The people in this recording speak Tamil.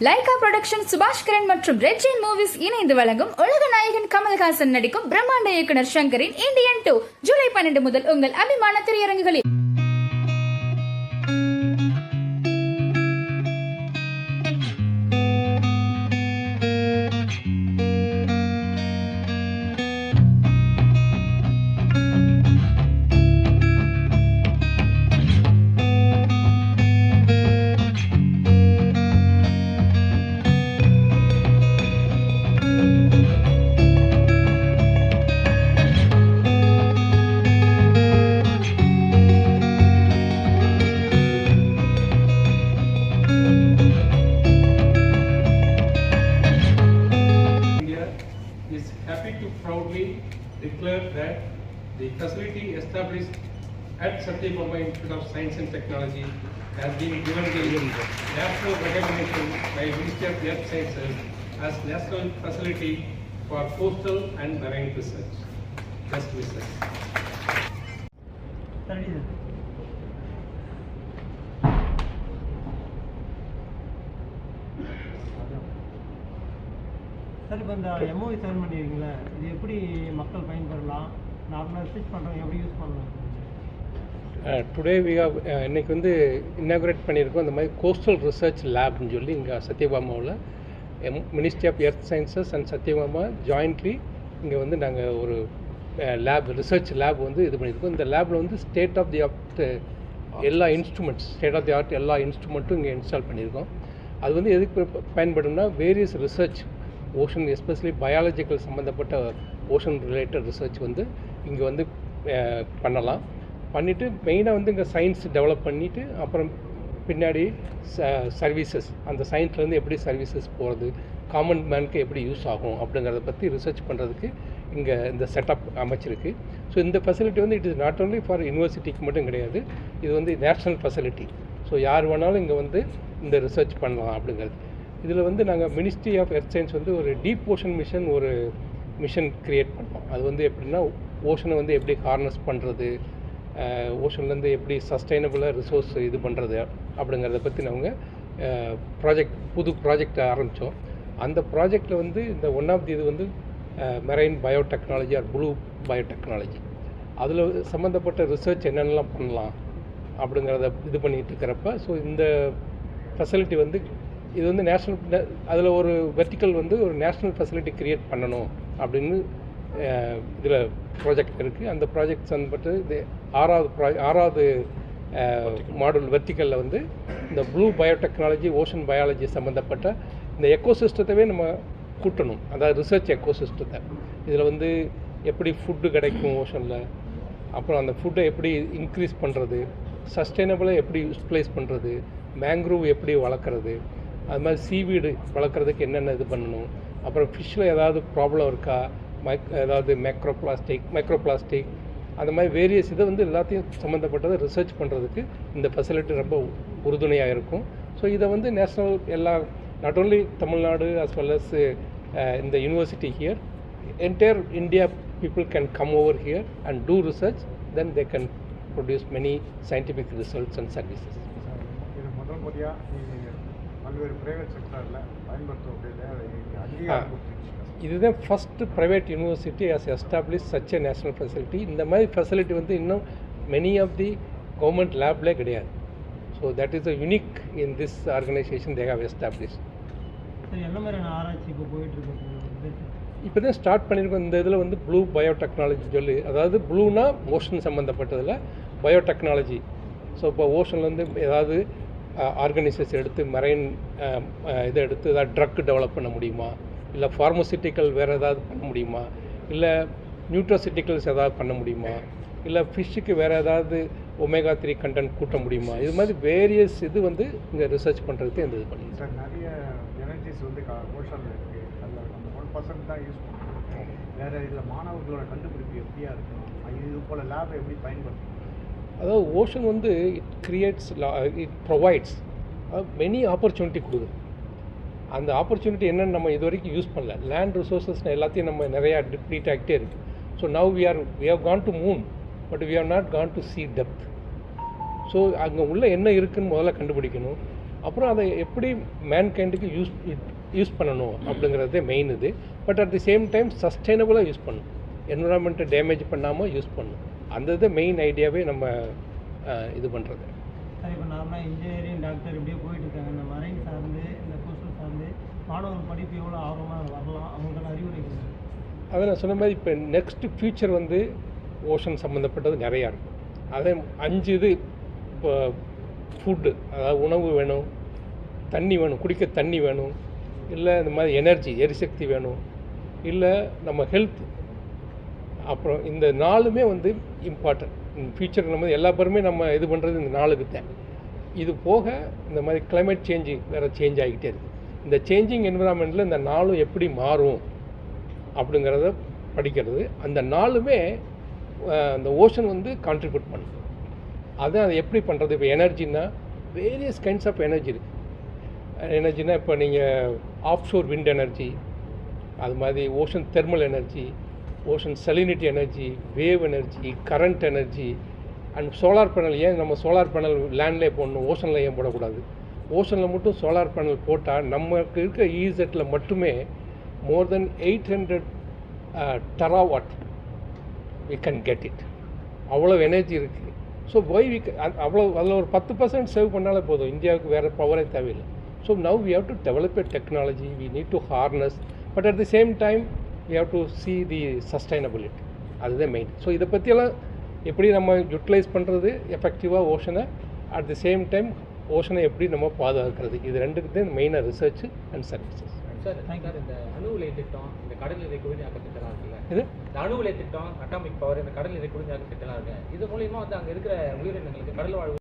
லைகா புரொடக்ஷன் சுபாஷ் கிரண் மற்றும் ரெட் ஜெயின் மூவிஸ் இணைந்து வழங்கும் உலக நாயகன் கமல்ஹாசன் நடிக்கும் பிரம்மாண்ட இயக்குனர் சங்கரின் இந்தியன் டூ ஜூலை பன்னெண்டு முதல் உங்கள் அபிமான திரையரங்குகளில். The facility established at Satyabama Institute of Science and Technology has been given the national recognition by Ministry of Earth Sciences as national facility for coastal and marine research. Best wishes. தள்ளி சார் இப்போ இந்த எம்ஓவி சைன் பண்ணியிருக்கீங்களா இது எப்படி மக்கள் பயன்பெறலாம் நார்மலாக ரிசர்ச் பண்ணுறவங்க எப்படி யூஸ் பண்ணலாம்? டுடே வி ஹவ் இன்னைக்கு வந்து இன்னாகுரேட் பண்ணியிருக்கோம் இந்த மாதிரி கோஸ்டல் ரிசர்ச் லேப்னு சொல்லி இங்கே சத்யபாமாவில் M ministry of earth sciences and Sathyabama jointly இங்கே வந்து நாங்கள் ஒரு லேப் ரிசர்ச் லேப் வந்து இது பண்ணியிருக்கோம். இந்த லேபில் வந்து ஸ்டேட் ஆஃப் தி ஆர்ட் எல்லா instruments state of the art எல்லா இன்ஸ்ட்ருமெண்ட்டும் இங்கே இன்ஸ்டால் பண்ணியிருக்கோம். அது வந்து எதுக்கு பயன்படும்னா various research ocean especially biological சம்மந்தப்பட்ட ஓஷன் ரிலேட்டட் ரிசர்ச் வந்து இங்கே வந்து பண்ணலாம். பண்ணிவிட்டு மெயினாக வந்து இங்கே சயின்ஸ் டெவலப் பண்ணிவிட்டு அப்புறம் பின்னாடி ச சர்வீசஸ் அந்த சயின்ஸ்லேருந்து எப்படி சர்வீசஸ் போகிறது காமன் மேனுக்கு எப்படி யூஸ் ஆகும் அப்படிங்கிறத பற்றி ரிசர்ச் பண்ணுறதுக்கு இங்கே இந்த செட்டப் அமைச்சிருக்கு. ஸோ இந்த ஃபெசிலிட்டி வந்து it is not only for யூனிவர்சிட்டிக்கு மட்டும் கிடையாது இது வந்து நேஷ்னல் ஃபெசிலிட்டி ஸோ யார் வேணாலும் இங்கே வந்து இந்த ரிசர்ச் பண்ணலாம் அப்படிங்கிறது. இதில் வந்து நாங்கள் மினிஸ்ட்ரி ஆஃப் எர்த் சயின்ஸ் வந்து ஒரு டீப் ஓஷன் மிஷன் ஒரு மிஷன் க்ரியேட் பண்ணோம். அது வந்து எப்படின்னா ஓஷனை வந்து எப்படி ஹார்னஸ் பண்ணுறது ஓஷன்லேருந்து எப்படி சஸ்டைனபிளாக ரிசோர்ஸ் இது பண்ணுறது அப்படிங்கிறத பற்றி நாங்கள் ப்ராஜெக்ட் புது ப்ராஜெக்ட் ஆரம்பித்தோம் அந்த ப்ராஜெக்டில் வந்து இந்த ஒன் ஆஃப் தி இது வந்து marine biotechnology or blue biotechnology அதில் சம்மந்தப்பட்ட ரிசர்ச் என்னென்னலாம் பண்ணலாம் அப்படிங்கிறத இது பண்ணிகிட்டு இருக்கிறப்ப ஸோ இந்த ஃபெசிலிட்டி வந்து இது வந்து நேஷ்னல் அதில் ஒரு வெர்டிக்கல் வந்து ஒரு நேஷ்னல் ஃபெசிலிட்டி க்ரியேட் பண்ணணும் அப்படின்னு இதில் ப்ராஜெக்ட் இருக்குது அந்த ப்ராஜெக்ட் சம்மந்தப்பட்டு இது ஆறாவது ப்ரா ஆறாவது மாடல் வெர்டிக்கலில் வந்து இந்த ப்ளூ பயோடெக்னாலஜி ஓஷன் பயாலஜி சம்மந்தப்பட்ட இந்த எக்கோசிஸ்டத்தவே நம்ம கூட்டணும். அதாவது ரிசர்ச் எக்கோசிஸ்டத்தை இதில் வந்து எப்படி ஃபுட்டு கிடைக்கும் ஓஷனில் அப்புறம் அந்த ஃபுட்டை எப்படி இன்க்ரீஸ் பண்ணுறது சஸ்டைனபிளாக எப்படி யூஸ்பிளைஸ் பண்ணுறது மேங்க்ரூவ் எப்படி வளர்க்குறது அது மாதிரி சீவீடு வளர்க்குறதுக்கு என்னென்ன இது பண்ணணும்? அப்புறம் ஃபிஷ்ஷில் ஏதாவது ப்ராப்ளம் இருக்கா? மைக் ஏதாவது மைக்ரோ பிளாஸ்டிக் மைக்ரோ பிளாஸ்டிக் அந்த மாதிரி வேரியஸ் இதை வந்து எல்லாத்தையும் சம்மந்தப்பட்டதை ரிசர்ச் பண்ணுறதுக்கு இந்த ஃபெசிலிட்டி ரொம்ப உறுதுணையாக இருக்கும். ஸோ இதை வந்து நேஷ்னல் எல்லா not only Tamil Nadu as well as இந்த in here entire India entire India people can come over here and do research then they can produce many scientific results and services. பல்வேறு பிரைவேட் செக்டரில் இதுதான் first private university as established such a national facility. இந்த மாதிரி ஃபெசிலிட்டி வந்து இன்னும் many of the government லேப்லே கிடையாது. So that is a unique in this organisation they have established. Sir என்ன மாதிரியான ஆராய்ச்சி இப்போ போயிட்டுருக்கு? இப்போ தான் ஸ்டார்ட் பண்ணியிருக்கோம் இந்த இதில் வந்து ப்ளூ பயோடெக்னாலஜி சொல்லி அதாவது ப்ளூனா ஓஷன் சம்மந்தப்பட்டதில் பயோடெக்னாலஜி ஸோ இப்போ ஓஷன்லேருந்து ஏதாவது ஆர்கனைசஸ் எடுத்து மரைன் இதை எடுத்து ஏதாவது ட்ரக் டெவலப் பண்ண முடியுமா? இல்லை ஃபார்மசிட்டிக்கல் வேறு ஏதாவது பண்ண முடியுமா? இல்லை நியூட்ரோசிட்டிக்கல்ஸ் ஏதாவது பண்ண முடியுமா? இல்லை ஃபிஷ்ஷுக்கு வேறு ஏதாவது ஒமேகா த்ரீ கண்டென்ட் கூட்ட முடியுமா? இது மாதிரி வேரியஸ் இது வந்து இங்கே ரிசர்ச் பண்ணுறதுக்கு இந்த இது பண்ணி சார் நிறைய எனர்ஜிஸ் வந்து ஓஷனில் இருக்குது அதில் நம்ம ஒன் பர்சன்ட் தான் யூஸ் பண்ணுறோம் வேறு இதில் மாணவர்களோட கண்டுபிடிப்பு எப்படியா இருக்கும்? இது போல் லேப் எப்படி பயன்படுத்தணும் அதாவது ஓஷன் வந்து it creates it provides many opportunity கொடுக்குது. அந்த ஆப்பர்ச்சுனிட்டி என்னென்னு நம்ம இது வரைக்கும் யூஸ் பண்ணல. லேண்ட் ரிசோர்ஸஸ் எல்லாத்தையும் நம்ம நிறையா டிப்ளீட் ஆகிட்டே இருக்குது so now we are we have gone to moon but we have not gone to see depth so அங்கே உள்ள என்ன இருக்குதுன்னு முதல்ல கண்டுபிடிக்கணும். அப்புறம் அதை எப்படி மேன்கைண்டுக்கு யூஸ் யூஸ் பண்ணணும் அப்படிங்கிறதே மெயின் இது. But at the same time சஸ்டைனபுளாக use பண்ணணும். என்விரான்மெண்ட்டை டேமேஜ் பண்ணாமல் யூஸ் பண்ணணும். அந்த இது மெயின் ஐடியாவே நம்ம இது பண்ணுறது சார் இப்போ நார்மலாக இன்ஜினியரிங் டாக்டர் இப்படியே போயிட்டு இருக்காங்க இந்த மரைன் சார்ந்து இந்த கோஸ்டல் சார்ந்து மாணவர்கள் படிப்பு எவ்வளோ ஆர்வமாக வரலாம் அவங்களுக்கான அறிவுரை. அதை நான் சொன்ன மாதிரி இப்போ நெக்ஸ்ட் ஃபியூச்சர் வந்து ஓஷன் சம்மந்தப்பட்டது நிறையா இருக்கும். அதே அஞ்சு இது இப்போ ஃபுட்டு அதாவது உணவு வேணும் தண்ணி வேணும் குடிக்க தண்ணி வேணும் இல்லை இந்த மாதிரி எனர்ஜி எரிசக்தி வேணும் இல்லை நம்ம ஹெல்த் அப்புறம் இந்த நாளுமே வந்து இம்பார்ட்டன்ட் ஃபியூச்சர் நம்ம எல்லா பேருமே நம்ம இது பண்ணுறது இந்த நாளுக்கு தான் இது போக இந்த மாதிரி கிளைமேட் சேஞ்சு வேறு சேஞ்ச் ஆகிக்கிட்டே இருக்குது இந்த சேஞ்சிங் என்விரான்மெண்ட்டில் இந்த நாளும் எப்படி மாறும் அப்படிங்கிறத படிக்கிறது. அந்த நாளுமே அந்த ஓஷன் வந்து கான்ட்ரிபியூட் பண்ணுது அதை அதை எப்படி பண்ணுறது இப்போ எனர்ஜின்னா வேரியஸ் கைண்ட்ஸ் ஆஃப் எனர்ஜி இருக்குது எனர்ஜினா இப்போ நீங்கள் ஆஃப் ஷோர் விண்ட் எனர்ஜி அது மாதிரி ocean thermal energy ocean salinity energy wave energy current energy and solar panel ஏன் நம்ம சோலார் பேனல் லேண்ட்லேயே போடணும்? ஓஷனில் ஏன் போடக்கூடாது? ஓஷனில் மட்டும் சோலார் பேனல் போட்டால் நமக்கு இருக்க ஈசெட்டில் மட்டுமே more than eight hundred terawatt we can get it அவ்வளோ எனர்ஜி இருக்குது ஸோ ஒய் வி அவ்வளோ அதில் ஒரு பத்து பர்சன்ட் சேவ் பண்ணாலே போதும். இந்தியாவுக்கு வேறு பவரே தேவையில்லை. So now we have to develop a technology we need to harness but at the same time we have to see the sustainability அதுதான் மெயின் ஸோ இதை பற்றியெல்லாம் எப்படி நம்ம யூட்டிலைஸ் பண்ணுறது எஃபெக்டிவாக ஓஷனை அட் தி சேம் டைம் ஓஷனை எப்படி நம்ம பாதுகாக்கிறது? இது ரெண்டுக்கு தான் மெயினாக ரிசர்ச் அண்ட் சர்வீசஸ் சார் இந்த அணு உலை திட்டம் இந்த கடல் நீரை குடிநீராக்க திட்டம்லாம் இருக்குல்ல? இது? இந்த அணு உலை திட்டம் அட்டாமிக் பவர் இந்த கடல் நீரை குடிநீராக்க திட்டம்லாம் இருக்கு. இது மூலியமா வந்து அங்க இருக்கிற உயிரினங்களுக்கு கடல் வாழ்